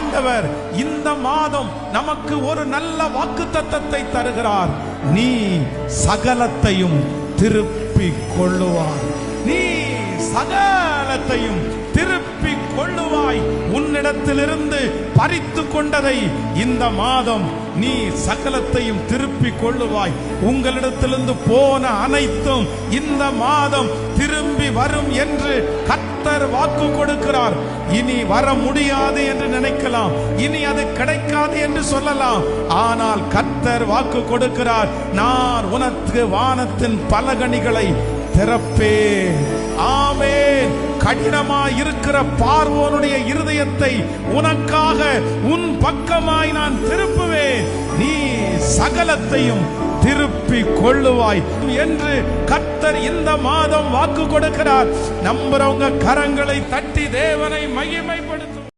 ஆண்டவர் இந்த மாதம் நமக்கு ஒரு நல்ல வாக்கு தத்தத்தை தருகிறார். நீ சகலத்தையும் திருப்பி கொள்ளுவாய். நீ சகலத்தையும் திருப்பி கொள்ளுவாய். உன்னிடத்திலிருந்து பறித்து கொண்டதை இந்த மாதம் நீ சகலத்தையும் திருப்பி கொள்ளுவாய். உங்களிடத்திலிருந்து போன அனைத்தும் இந்த மாதம் திரு வரும் என்று கத்தர் வாக்கு கொடுக்கிறார். இனி வர முடியாது என்று நினைக்கலாம். இனி அது கிடைக்காது என்று சொல்லலாம். ஆனால் கத்தர் வாக்கு கொடுக்கிறார். நான் உனக்கு வானத்தின் பலகணிகளை திறப்பேன். ஆமென். கடினமாய் இருக்கிற பார்வோனுடைய இருதயத்தை உனக்காக உன் பக்கமாய் நான் திருப்புவேன். நீ சகலத்தையும் திருப்பி கொள்ளுவாய். என்று கத்தர் இந்த மாதம் வாக்கு கொடுக்கிறார். நம்புறவங்க கரங்களை தட்டி தேவனை மகிமைப்படுத்த